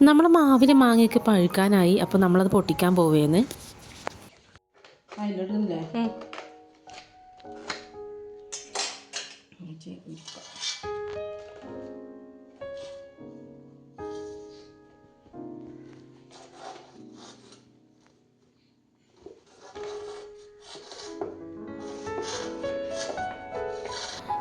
നമ്മൾ മാവിലെ മാങ്ങയൊക്കെ പഴുക്കാനായി അപ്പോൾ നമ്മളത് പൊട്ടിക്കാൻ പോവേന്ന്. അതിലിടുന്നില്ലേ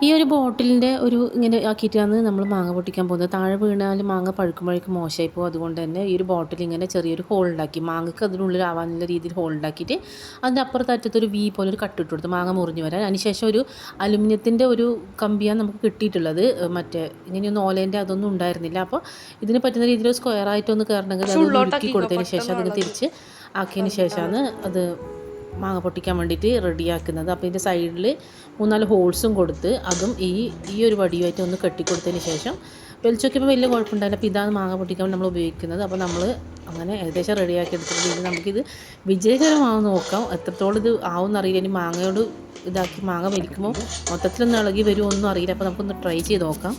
ഈ ഒരു ബോട്ടിലിന്റെ ഒരു ഇങ്ങനെ ആക്കിയിട്ടാണ് നമ്മൾ മാങ്ങ പൊട്ടിക്കാൻ പോകുന്നത്. താഴെ വീണാൽ മാങ്ങ പഴുക്കുമ്പോഴേക്കും മോശമായി പോകും. അതുകൊണ്ട് തന്നെ ഈ ഒരു ബോട്ടിൽ ഇങ്ങനെ ചെറിയൊരു ഹോൾ ഉണ്ടാക്കി. മാങ്ങക്ക് അതിനുള്ളിൽ ആവാനുള്ള രീതിയിൽ ഹോൾ ഉണ്ടാക്കിയിട്ട് അതിന്റെ അപ്പുറത്ത് അറ്റത്തൊരു വി പോലെ ഒരു കട്ടിട്ട് കൊടുത്ത് മാങ്ങ മുറിഞ്ഞു വരാൻ. അതിനുശേഷം ഒരു അലുമിനിയത്തിന്റെ ഒരു കമ്പിയാണ് നമുക്ക് കിട്ടിയിട്ടുള്ളത്. മറ്റേ ഇങ്ങനെയൊന്നും ഓലേന്റെ അതൊന്നും ഉണ്ടായിരുന്നില്ല. അപ്പോൾ ഇതിന് പറ്റുന്ന രീതിയിൽ സ്ക്വയർ ആയിട്ടൊന്ന് കയറണമെങ്കിൽ അത് ഉരുക്കി കൊടുത്തതിന് ശേഷം അതിന് തിരിച്ച് ആക്കിയതിന് ശേഷമാണ് അത് മാങ്ങ പൊട്ടിക്കാൻ വേണ്ടിയിട്ട് റെഡിയാക്കുന്നത്. അപ്പോൾ ഇതിന്റെ സൈഡിൽ മൂന്നാൽ ഹോൾസും കൊടുത്ത് അതും ഈ ഈ ഒരു വടിയുമായിട്ട് ഒന്ന് കെട്ടിക്കൊടുത്തതിന് ശേഷം വെളിച്ചൊക്കെയപ്പോൾ വലിയ കുഴപ്പമുണ്ടായില്ല അപ്പോൾ ഇതാണ് മാങ്ങ പൊട്ടിക്കാൻ നമ്മൾ ഉപയോഗിക്കുന്നത്. അപ്പോൾ നമ്മൾ അങ്ങനെ ഏകദേശം റെഡിയാക്കി എടുത്തിട്ടുണ്ട്. ഇനി നമുക്കിത് വിജയകരമാവും നോക്കാം. എത്രത്തോളം ഇത് ആവും എന്നറിയില്ല ഇനി മാങ്ങയോട് ഇതാക്കി മാങ്ങ വലിക്കുമ്പോൾ മൊത്തത്തിലൊന്നും ഇളകി വരുമോ ഒന്നും അറിയില്ല. അപ്പോൾ നമുക്കൊന്ന് ട്രൈ ചെയ്ത് നോക്കാം.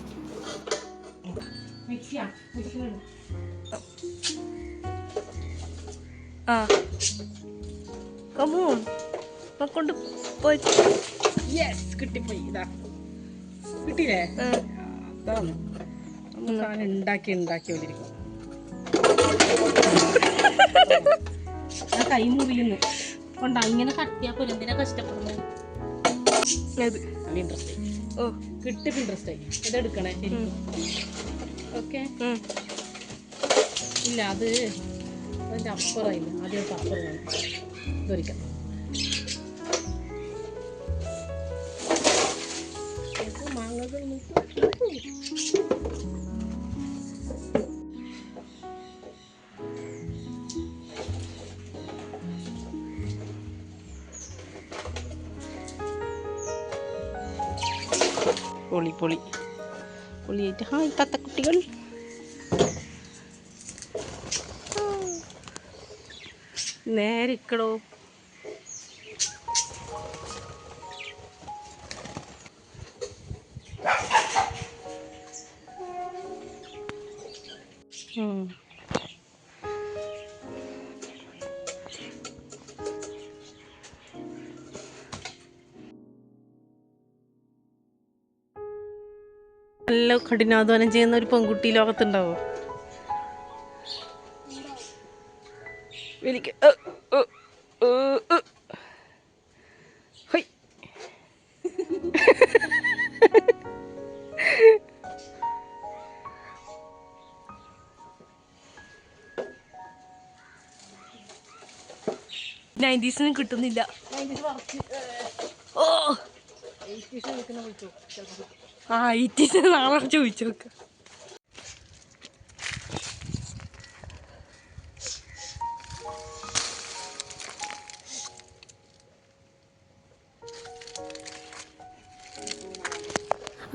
ആ. കമോൺ കൊണ്ട് പോയി. യെസ് കിട്ടിപ്പോയി. ഇതാ. കിട്ടിയില്ലേ? അതാണ്. സാധനം ഉണ്ടാക്കി ഉണ്ടാക്കി ആ കൈ മുറിയുന്നു കൊണ്ട് അങ്ങനെ കട്ടിയാ പോലെ എന്തിനാ കഷ്ടപ്പെടുന്നത് അത്. ഇൻട്രസ്റ്റ് ഓ. കിട്ടിയപ്പോൾ ഇൻട്രസ്റ്റ് ആയി. ഇതെടുക്കണേ ശരിക്കും. ഓക്കെ. ഇല്ല അത് അതിന്റെ ഇല്ല ആദ്യം അപ്പുറം ഇതൊരിക്കാം പൊളി പൊളി. പൊളിയായിട്ട്. ഹായ് തത്തക്കുട്ടികൾ. നേരെ. നല്ല കഠിനാധ്വാനം ചെയ്യുന്ന ഒരു പെൺകുട്ടി ലോകത്തുണ്ടാവോ അ. ഹൊയ്. നയന്റീസിന് കിട്ടുന്നില്ല ഓ ആ എയ്റ്റീസിന് നാളെ ചോദിച്ചു നോക്ക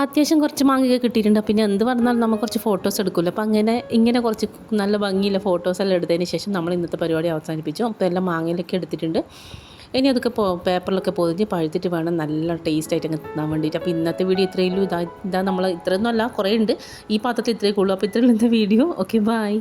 അത്യാവശ്യം കുറച്ച് മാങ്ങയൊക്കെ കിട്ടിയിട്ടുണ്ട്. പിന്നെ എന്ത് പറഞ്ഞാലും നമ്മൾ കുറച്ച് ഫോട്ടോസ് എടുക്കുമല്ലോ അപ്പോൾ അങ്ങനെ ഇങ്ങനെ കുറച്ച് നല്ല ഭംഗിയുള്ള ഫോട്ടോസ് എല്ലാം എടുത്തതിന് ശേഷം നമ്മൾ ഇന്നത്തെ പരിപാടി അവസാനിപ്പിച്ചു. അപ്പോൾ എല്ലാം മാങ്ങയിലൊക്കെ എടുത്തിട്ടുണ്ട്. ഇനി അതൊക്കെ പേപ്പറിലൊക്കെ പൊതിഞ്ഞ് പഴുത്തിട്ട് വേണം നല്ല ടേസ്റ്റ് ആയിട്ട് അങ്ങ് തിന്നാൻ വേണ്ടിയിട്ട്. അപ്പോൾ ഇന്നത്തെ വീഡിയോ ഇത്രയേ ഉള്ളൂ ഇതാ ഇതാ നമ്മൾ ഇത്രയൊന്നും അല്ല കുറേ ഉണ്ട്. ഈ പാത്രത്തിൽ ഇത്രയൊക്കെ ഉള്ളൂ. അപ്പോൾ ഇത്രയുള്ള വീഡിയോ. Okay bye